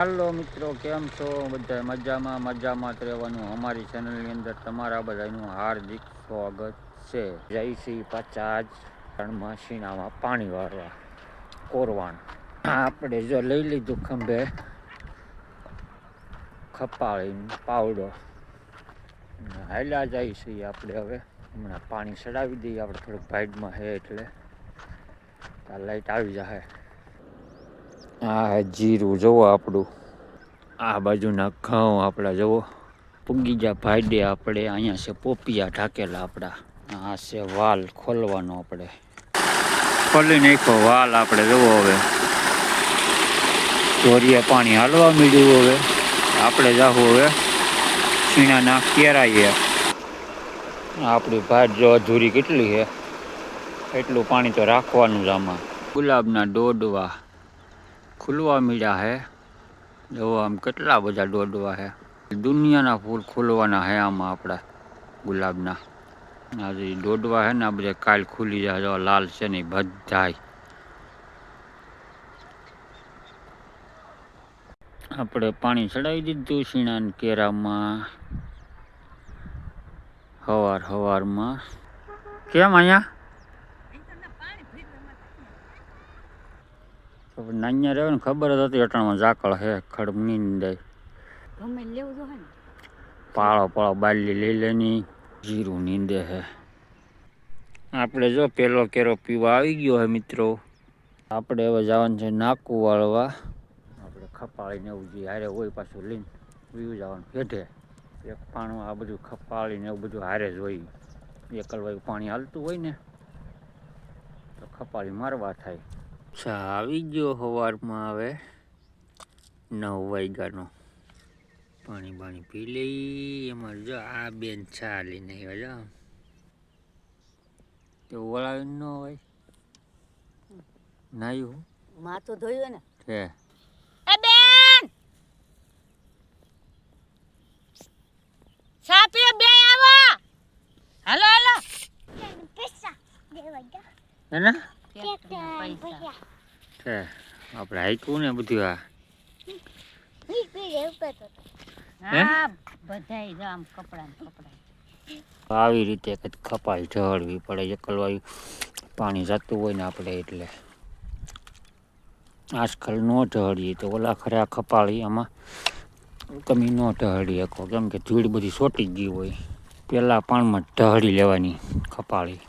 હાલો મિત્રો, કેમ છો? બધા મજામાં મજામાં જ રહેવાનું. અમારી ચેનલની અંદર તમારા બધાનું હાર્દિક સ્વાગત છે. જય શ્રી પચાસ ત્રણમાં શીણામાં પાણી વાળવા કોરવાણ આપણે જો લઈ લીધું ખંભે ખપાળીને પાવડો હાલ્યા જાય છીએ આપણે હવે. હમણાં પાણી ચડાવી દઈએ, આપણે થોડુંક ભાઈડમાં હે એટલે. લાઈટ આવી જશે આ જીરું જુઓ આપણું. આ બાજુના ઘઉં આપણા જુઓ પૂગી જા ભાઈડે આપણે અહીંયા છે પોપિયા ઢાકેલા આપણા. આ છે વાલ ખોલવાનો આપણે. ખોલી નાખો વાલ આપણે જુઓ હવે. ધોરીએ પાણી હાલવા મળ્યું હવે. આપણે જાવું હવે. છીણાના કેરાઈએ. આપણી ભાત જો અધૂરી કેટલી છે. એટલું પાણી તો રાખવાનું જ આમાં. ગુલાબના દોડવા. ખુલવા મળ્યા હે? જો આમ કેટલા બધા દોડવા હે. દુનિયાના ફૂલ ખુલવાના હે આમાં આપણા ગુલાબના. આ જે દોડવા હે ને આ બધા કાલ ખુલી જાય જો લાલ છે ને બધાય. આપણે પાણી ચડાવી દીધું શીણાને કેરામાં. હવાર હવારમાં. કેમ અહીંયા? નાન્યા રહ્યો ને ખબર જ હતી અટાણમાં ઝાકળ હે ખડ ને. પાળો પાળો બાલી લઈ લેની જીરું નીંદે હે. આપણે જો પેલો કેરો પીવા આવી ગયો હે મિત્રો. આપણે હવે જવાનું છે નાકુ વાળવા. આપણે ખપાળીને એવું જે હારે હોય પાછું લઈને પીવું જવાનું હેઠે એક પાણું આ બધું ખપાળીને એવું બધું હારે જ હોય. એકલવાયું પાણી હાલતું હોય ને તો ખપાળી મારવા થાય. અચ્છા આવી ગયો સવારમાં હવે નવ વાગ્યાનો. પાણી બાણી પી લઈ એમાં જો આ બેન ચા લઈને આવ્યા જો તો વળાવી ન હોય. નાયું માથું ધોયું ને છે એ બેન! ચા બે આવો! હાલો હાલો. હે ને? છે. આપણે હાઈકું ને બધું આ. આવી રીતે ખપાઈ ઢળવી પડે એકલવાયું પાણી જતું હોય ને આપણે એટલે. આજકાલ ન ઢળીએ તો ઓલા ખરા ખપાળી આમાં તમે ન ઢળી શકો. કેમ કે ધૂળ બધી સોટી ગઈ હોય. પહેલાં પાણીમાં ઢળી લેવાની ખપાળી